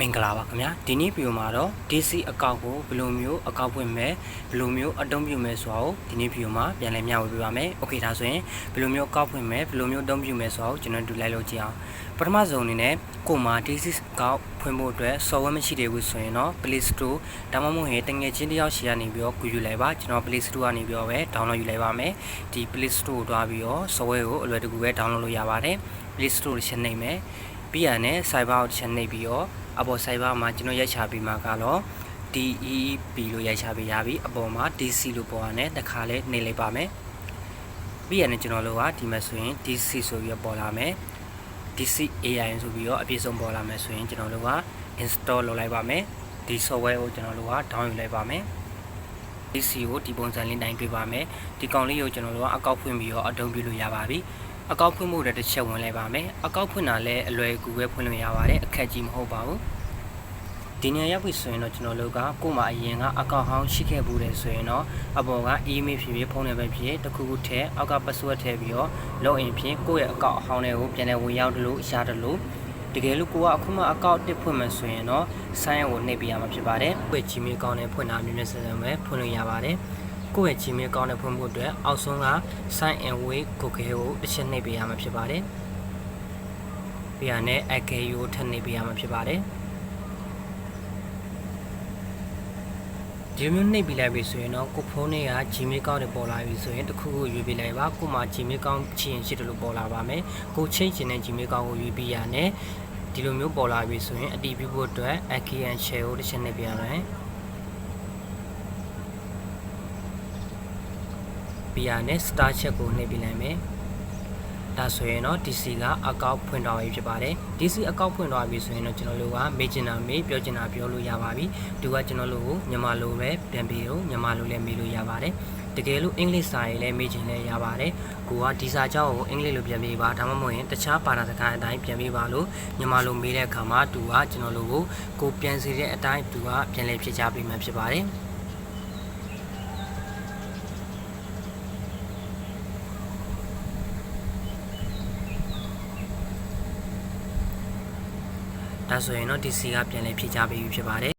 မင်္ဂလာပါခင်ဗျာဒီနေ့ဗီဒီယိုမှာတော့ DC အကောင့်ကိုဘယ်လိုမျိုးအကောင့်ဖွင့်မယ်ဘယ်လိုမျိုးအသုံးပြုမယ်ဆိုတာကိုဒီနေ့ဗီဒီယိုမှာပြန်လည်မျှဝေပေးပါမယ်โอเคဒါဆိုရင်ဘယ်လိုမျိုးအကောင့်ဖွင့်မယ်ဘယ်လိုမျိုးအသုံးပြုမယ်ဆိုတာကိုကျွန်တော်တို့လိုက်လို့ကြည့်အောင်ပထမဆုံးအနေနဲ့ကို့မှာ DC အကောင့်ဖွင့်ဖို့အတွက် software မရှိသေးဘူးဆိုရင်တော့ Play Store ဒါမှမဟုတ်ရင်တငယ်ချင်းတယောက်ရှိရနေပြီးတော့ကူယူလိုက်ပါကျွန်တော် Play Store ကနေပြီးတော့ပဲ download ယူလိုက်ပါမယ်ဒီ Play Store ကိုတွားပြီးတော့ software ကိုအလွယ်တကူပဲ download လုပ်ရပါတယ် Play Store တစ်ချက်နှိပ်မယ်ပြီးရနဲ့ Cyber ကိုတစ်ချက်နှိပ်ပြီးတော့ အပေါ် Cyber မှာကျွန်တော်ရိုက်ချပြီးမှကတော့ DEP လို့ရိုက်ချပေးရပြီအပေါ်မှာ DC လို့ပေါ်ရတယ်တခါလဲနှိပ်လိုက်ပါမယ်ပြီးရနဲ့ကျွန်တော်တို့ကဒီမှာဆိုရင် DC ဆိုပြီးတော့ပေါ်လာမယ် DC AI ဆိုပြီးတော့အပြည့်စုံပေါ်လာမယ်ဆိုရင်ကျွန်တော်တို့က install လုပ်လိုက်ပါမယ်ဒီ software ကိုကျွန်တော်တို့က download လိုက်ပါမယ် DC ကိုဒီပုံစံလေးတိုင်းတွေ့ပါမယ်ဒီကောင်လေးကိုကျွန်တော်တို့ကအကောက်ဖွင့်ပြီးတော့အသုံးပြုလို့ရပါပြီ အကောက်ဖွင့်ဖို့အတွက်တစ်ချက်ဝင်လိုက်ပါမယ်အကောက်ဖွင့်တာလည်းအလွယ်ကူပဲဖွင့်လို့ရပါတယ်အခက်ကြီးမဟုတ်ပါဘူးဒီနေရာရောက်ပြီဆိုရင်တော့ကျွန်တော်တို့ကကို့မှာအရင်ကအကောင့်ဟောင်းရှိခဲ့ဘူးတယ်ဆိုရင်တော့အပေါ်က email ဖြစ်ဖြစ်ဖုန်းနံပါတ်ဖြစ်ဖြစ်တစ်ခုခုထည့်အောက်က password ထည့်ပြီးတော့ login ဖြင့်ကိုယ့်ရဲ့အကောင့်အဟောင်းတွေကိုပြန်လည်ဝင်ရောက်တယ်လို့ရှားတယ်လို့တကယ်လို့ကိုကအခုမှအကောင့်တစ်ဖွင့်မှဆိုရင်တော့ sign in ကိုနှိပ်ပြရမှာဖြစ်ပါတယ်ကိုယ့်ရဲ့ Gmail အကောင့်နဲ့ဖွင့်တာမြင်မြင်ဆန်ဆန်ပဲဖွင့်လို့ရပါတယ် ကိုယ့်ရဲ့ Gmail အကောင့်နဲ့ဖွင့်ဖို့အတွက်အောက်ဆုံးက sign in with Google ကိုတစ်ချက်နှိပ်ပြရမှာဖြစ်ပါတယ်ပြီးရနဲ့ account ကိုထပ်နှိပ်ပြရမှာဖြစ်ပါတယ်ဒီလိုမျိုးနှိပ်ပြလိုက်ပြီဆိုရင်တော့ကိုဖုန်းထဲက Gmail ကောင်းတွေပေါ်လာပြီဆိုရင်တစ်ခုခုရွေးပြလိုက်ပါကိုမှ Gmail ကောင်းချင်ရှိတယ်လို့ပေါ်လာပါမယ်ကိုချိန်ချင်တဲ့ Gmail ကောင်းကိုရွေးပြရနဲ့ဒီလိုမျိုးပေါ်လာပြီဆိုရင်အတီးပြုဖို့အတွက် account share ကိုတစ်ချက်နှိပ်ပြရမယ် ပြရနဲ့ star check ကိုနှိပ်ပြလိုက်မယ်ဒါဆိုရင်တော့ DC ကအကောင့်ဖွင့်တော်ပြီဖြစ်ပါတယ် DC အကောင့်ဖွင့်တော်ပြီဆိုရင်တော့ကျွန်တော်တို့ကမေးချင်တာမေးပြောချင်တာပြောလို့ရပါပြီသူကကျွန်တော်တို့ကိုမြန်မာလိုပဲပြန်ပြီးတော့မြန်မာလိုလည်းမေးလို့ရပါတယ်တကယ်လို့အင်္ဂလိပ်စာရေးလည်းမေးချင်လည်းရပါတယ်ကိုကဒီစာကြောင်းကိုအင်္ဂလိပ်လိုပြန်ပေးပါဒါမှမဟုတ်ရင်တခြားဘာသာစကားအတိုင်းပြန်ပေးပါလို့မြန်မာလိုမေးတဲ့အခါမှာသူကကျွန်တော်တို့ကိုကိုပြန်စီတဲ့အတိုင်းသူကပြန်လည်ဖြေချပေးမှဖြစ်ပါတယ် ဒါဆိုရင်တော့ DC ကပြန်လည်ဖြေချပေးပြီဖြစ်ပါတယ်